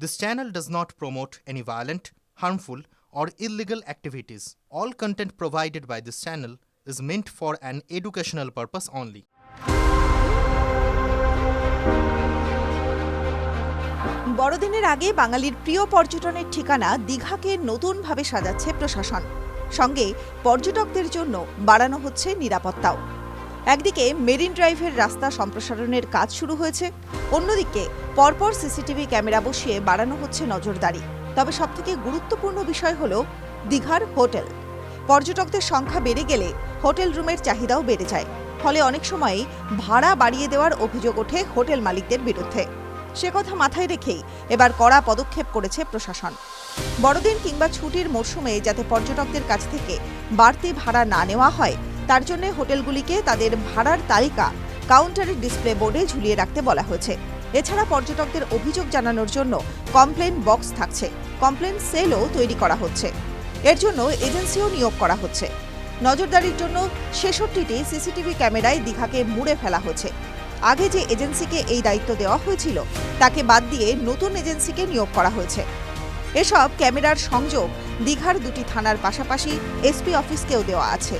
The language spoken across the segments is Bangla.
This channel does not promote any violent, harmful, or illegal activities. All content provided by this channel is meant for an educational purpose only. বড়দিনের আগে বাঙালির প্রিয় পর্যটনের ঠিকানা দীঘাকে নতুনভাবে সাজাচ্ছে প্রশাসন সঙ্গে পর্যটকদের জন্য বাড়ানো হচ্ছে নিরাপত্তাও একদিকে মেরিন ড্রাইভের রাস্তা সম্প্রসারণের কাজ শুরু হয়েছে, অন্যদিকে পরপর সিসিটিভি ক্যামেরা বসিয়ে বাড়ানো হচ্ছে নজরদারি। তবে সবথেকে গুরুত্বপূর্ণ বিষয় হল দীঘার হোটেল। পর্যটকদের সংখ্যা বেড়ে গেলে হোটেল রুমের চাহিদাও বেড়ে যায়। ফলে অনেক সময়ই ভাড়া বাড়িয়ে দেওয়ার অভিযোগ ওঠে হোটেল মালিকদের বিরুদ্ধে। সে কথা মাথায় রেখেই এবার কড়া পদক্ষেপ করেছে প্রশাসন। বড়দিন কিংবা ছুটির মরশুমে যাতে পর্যটকদের কাছ থেকে বাড়তি ভাড়া না নেওয়া হয় তার জন্য হোটেলগুলিকে তাদের ভাড়ার তালিকা কাউন্টারের ডিসপ্লে বোর্ডে ঝুলিয়ে রাখতে বলা হয়েছে। এছাড়া পর্যটকদের অভিযোগ জানানোর জন্য কমপ্লেন বক্স থাকছে। কমপ্লেন সেলও তৈরি করা হচ্ছে। এর জন্য এজেন্সিও নিয়োগ করা হচ্ছে। নজরদারির জন্য ছেষট্টিটি সিসিটিভি ক্যামেরায় দীঘাকে মুড়ে ফেলা হয়েছে। আগে যে এজেন্সিকে এই দায়িত্ব দেওয়া হয়েছিল, তাকে বাদ দিয়ে নতুন এজেন্সিকে নিয়োগ করা হয়েছে। এসব ক্যামেরার সংযোগ দীঘার দুটি থানার পাশাপাশি এসপি অফিসকেও দেওয়া আছে।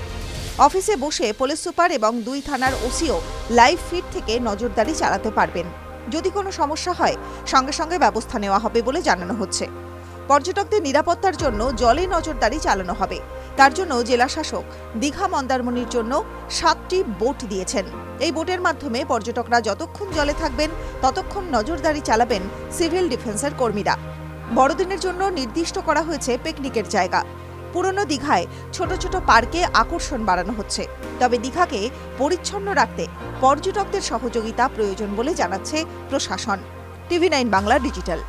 অফিসে বসে পুলিশ সুপার এবং দুই থানার ওসিও লাইভ ফিড থেকে নজরদারি চালাতে পারবেন। যদি কোনো সমস্যা হয়, সঙ্গে সঙ্গে ব্যবস্থা নেওয়া হবে বলে জানানো হচ্ছে। পর্যটকদের নিরাপত্তার জন্য জলে নজরদারি চালানো হবে। তার জন্য জেলা শাসক দীঘা মন্দারমণির জন্য সাতটি বোট দিয়েছেন। এই বোটের মাধ্যমে পর্যটকরা যতক্ষণ জলে থাকবেন, ততক্ষণ নজরদারি চালাবেন সিভিল ডিফেন্সের কর্মীরা। বড়দিনের জন্য নির্দিষ্ট করা হয়েছে পিকনিকের জায়গা। পুরনো দীঘায় ছোট ছোট পার্কে আকর্ষণ বাড়ানো হচ্ছে। তবে দীঘাকে পরিচ্ছন্ন রাখতে পর্যটকদের সহযোগিতা প্রয়োজন বলে জানাচ্ছে প্রশাসন। TV nine Bangla digital.